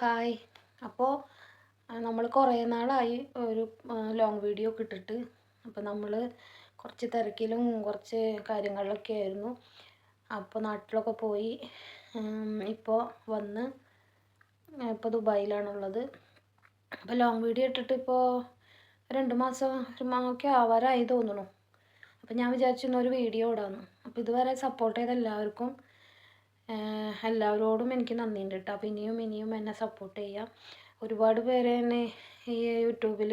Hi. അപ്പോൾ നമ്മൾ കുറേ നാളായി ഒരു ലോങ് വീഡിയോ ഒക്കെ ഇട്ടിട്ട്. അപ്പോൾ നമ്മൾ കുറച്ച് തിരക്കിലും കുറച്ച് കാര്യങ്ങളിലൊക്കെ ആയിരുന്നു. അപ്പോൾ നാട്ടിലൊക്കെ പോയി ഇപ്പോൾ വന്ന് ഇപ്പോൾ ദുബായിലാണുള്ളത്. അപ്പോൾ ലോങ് വീഡിയോ ഇട്ടിട്ട് ഇപ്പോൾ രണ്ട് മാസം ഒരു ഒക്കെ ആവാറായി തോന്നുന്നു അപ്പോൾ ഞാൻ വിചാരിച്ചിരുന്നു ഒരു വീഡിയോ ഇടാമെന്ന് അപ്പോൾ ഇതുവരെ സപ്പോർട്ട് ചെയ്ത എല്ലാവർക്കും എല്ലാവരോടും എനിക്ക് നന്ദിയുണ്ട് കേട്ടോ അപ്പോൾ ഇനിയും ഇനിയും എന്നെ സപ്പോർട്ട് ചെയ്യാം. ഒരുപാട് പേര് എന്നെ ഈ യൂട്യൂബിൽ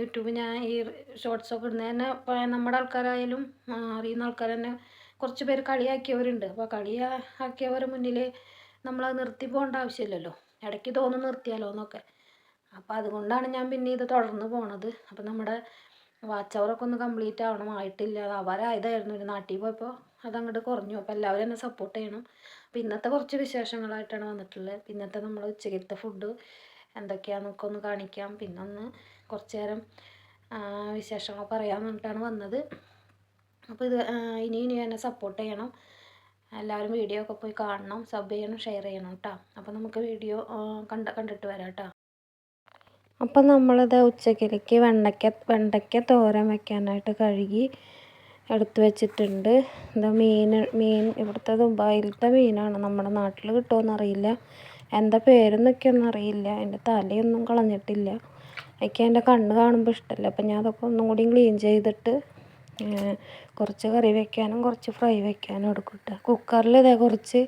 യൂട്യൂബ് ഞാൻ ഈ ഷോർട്സ് ഷോർട്സൊക്കെ ഇടുന്നത്. തന്നെ നമ്മുടെ ആൾക്കാരായാലും അറിയുന്ന ആൾക്കാർ തന്നെ കുറച്ച് പേര് കളിയാക്കിയവരുണ്ട്. അപ്പോൾ കളിയാക്കിയവരുടെ മുന്നിൽ നമ്മളത് നിർത്തി പോകേണ്ട ആവശ്യമില്ലല്ലോ. ഇടയ്ക്ക് തോന്നും നിർത്തിയാലോ എന്നൊക്കെ അപ്പോൾ അതുകൊണ്ടാണ് ഞാൻ പിന്നെ ഇത് തുടർന്ന് പോണത്. അപ്പോൾ നമ്മുടെ വാച്ച് അവറൊക്കെ ഒന്ന് കംപ്ലീറ്റ് ആവണം. ആയിട്ടില്ല. അത് അവരായതായിരുന്നു ഒരു നാട്ടിൽ പോയപ്പോൾ അതങ്ങോട്ട് കുറഞ്ഞു. അപ്പോൾ എല്ലാവരും എന്നെ സപ്പോർട്ട് ചെയ്യണം. അപ്പോൾ ഇന്നത്തെ കുറച്ച് വിശേഷങ്ങളായിട്ടാണ് വന്നിട്ടുള്ളത്. ഇന്നത്തെ നമ്മൾ ഉച്ചക്കത്തെ ഫുഡ് എന്തൊക്കെയാണെന്നൊക്കെ ഒന്ന് കാണിക്കാം. പിന്നെ ഒന്ന് കുറച്ച് നേരം വിശേഷങ്ങൾ പറയാൻ പറഞ്ഞിട്ടാണ് വന്നത്. അപ്പോൾ ഇത് ഇനി ഇനി എന്നെ സപ്പോർട്ട് ചെയ്യണം. എല്ലാവരും വീഡിയോ ഒക്കെ പോയി കാണണം. സബ് ചെയ്യണം ഷെയർ ചെയ്യണം കേട്ടോ അപ്പോൾ നമുക്ക് വീഡിയോ കണ്ട കണ്ടിട്ട് വരാം കേട്ടോ അപ്പം നമ്മളിത് ഉച്ചക്കിലേക്ക് വെണ്ടയ്ക്ക വെണ്ടയ്ക്ക തോരൻ വെക്കാനായിട്ട് കഴുകി എടുത്തു വെച്ചിട്ടുണ്ട്. എന്താ മീൻ മീൻ ഇവിടുത്തെ ദുബായിലത്തെ മീനാണ്. നമ്മുടെ നാട്ടിൽ കിട്ടുമെന്നറിയില്ല എന്താ പേരെന്നൊക്കെ ഒന്നും അറിയില്ല അതിന്റെ തലയൊന്നും കളഞ്ഞിട്ടില്ല. എനിക്ക് എന്റെ കണ്ണ് കാണുമ്പോൾ ഇഷ്ടമല്ല അപ്പം ഞാൻ അതൊക്കെ ഒന്നും കൂടി ക്ലീൻ ചെയ്തിട്ട് കുറച്ച് കറി വെക്കാനും കുറച്ച് ഫ്രൈ വെക്കാനും എടുക്കും കുക്കറിൽ ഇതേ കുറച്ച്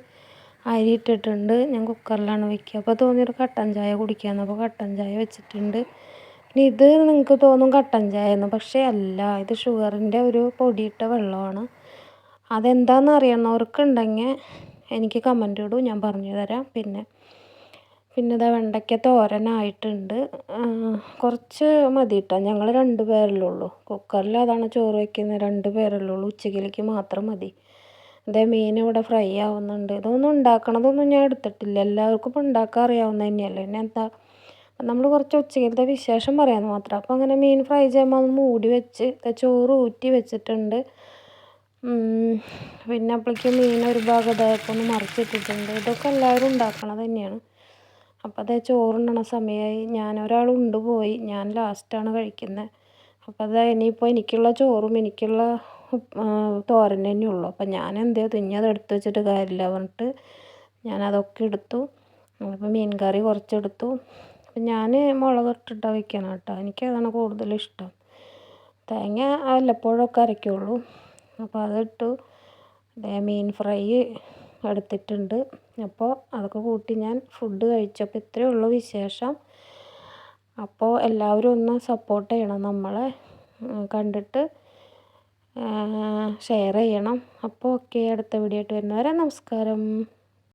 അരി ഇട്ടിട്ടുണ്ട് ഞാൻ കുക്കറിലാണ് വയ്ക്കുക അപ്പോൾ തോന്നിയൊരു കട്ടൻ ചായ കുടിക്കാമെന്ന് അപ്പോൾ കട്ടൻ ചായ വെച്ചിട്ടുണ്ട്. ഇനി ഇത് നിങ്ങൾക്ക് തോന്നും കട്ടൻ ചായ എന്ന് പക്ഷേ അല്ല ഇത് ഷുഗറിന്റെ ഒരു പൊടിയിട്ട വെള്ളമാണ്. അതെന്താണെന്ന് അറിയണവർക്കുണ്ടെങ്കിൽ എനിക്ക് കമന്റ് ഇടൂ. ഞാൻ പറഞ്ഞു തരാം. പിന്നെ പിന്നെ ഇതാ വെണ്ടയ്ക്ക തോരനായിട്ടുണ്ട്. കുറച്ച് മതി കേട്ടോ ഞങ്ങൾ രണ്ട് പേരല്ലേ ഉള്ളൂ. കുക്കറിൽ അതാണ് ചോറ് വയ്ക്കുന്നത് രണ്ട് പേരല്ലേ ഉള്ളൂ. ഉച്ചക്കിലേക്ക് മാത്രം മതി. ഇതേ മീൻ ഇവിടെ ഫ്രൈ ആവുന്നുണ്ട്. ഇതൊന്നും ഉണ്ടാക്കണതൊന്നും ഞാൻ എടുത്തിട്ടില്ല. എല്ലാവർക്കും ഇപ്പോൾ ഉണ്ടാക്കാൻ അറിയാവുന്ന തന്നെയല്ലേ. പിന്നെ എന്താ നമ്മൾ കുറച്ച് ഉച്ചക്കലത്തെ വിശേഷം പറയാമെന്ന് മാത്രം. അപ്പോൾ അങ്ങനെ മീൻ ഫ്രൈ ചെയ്യുമ്പോൾ അത് മൂടി വെച്ച് ചോറ് ഊറ്റി വെച്ചിട്ടുണ്ട്. പിന്നെ അപ്പോഴേക്കും മീൻ ഒരു ഭാഗം ഇതായപ്പോൾ ഒന്ന് മറിച്ചിട്ടിട്ടുണ്ട്. ഇതൊക്കെ എല്ലാവരും ഉണ്ടാക്കണത് തന്നെയാണ്. അപ്പോൾ അതേ ചോറുണ്ടണ സമയമായി. ഞാൻ ഉണ്ട് പോയി ഞാൻ ലാസ്റ്റാണ് കഴിക്കുന്നത് അപ്പോൾ അതാ ഇനിയിപ്പോൾ എനിക്കുള്ള ചോറും എനിക്കുള്ള തോരൻ തന്നെ ഉള്ളൂ. അപ്പം ഞാൻ എന്ത് ചെയ്തു? ഇനി അത് എടുത്ത് വെച്ചിട്ട് കാര്യമില്ല പറഞ്ഞിട്ട് ഞാൻ അതൊക്കെ എടുത്തു. അപ്പം മീൻ കറി കുറച്ചെടുത്തു. അപ്പം ഞാൻ മുളക് ഇട്ടിട്ട് വയ്ക്കണം കേട്ടോ. എനിക്ക് അതാണ് കൂടുതലിഷ്ടം ഇഷ്ടം. തേങ്ങ വല്ലപ്പോഴൊക്കെ അരയ്ക്കുള്ളൂ അപ്പോൾ അതിട്ടു. മീൻ ഫ്രൈ എടുത്തിട്ടുണ്ട്. അപ്പോൾ അതൊക്കെ കൂട്ടി ഞാൻ ഫുഡ് കഴിച്ചപ്പോൾ ഇത്രയേ ഉള്ളൂ വിശേഷം. അപ്പോൾ എല്ലാവരും ഒന്ന് സപ്പോർട്ട് ചെയ്യണം നമ്മളെ. കണ്ടിട്ട് ഷെയർ ചെയ്യണം. അപ്പോൾ ഓക്കെ അടുത്ത വീഡിയോ ആയിട്ട് വരുന്നവരെ നമസ്കാരം.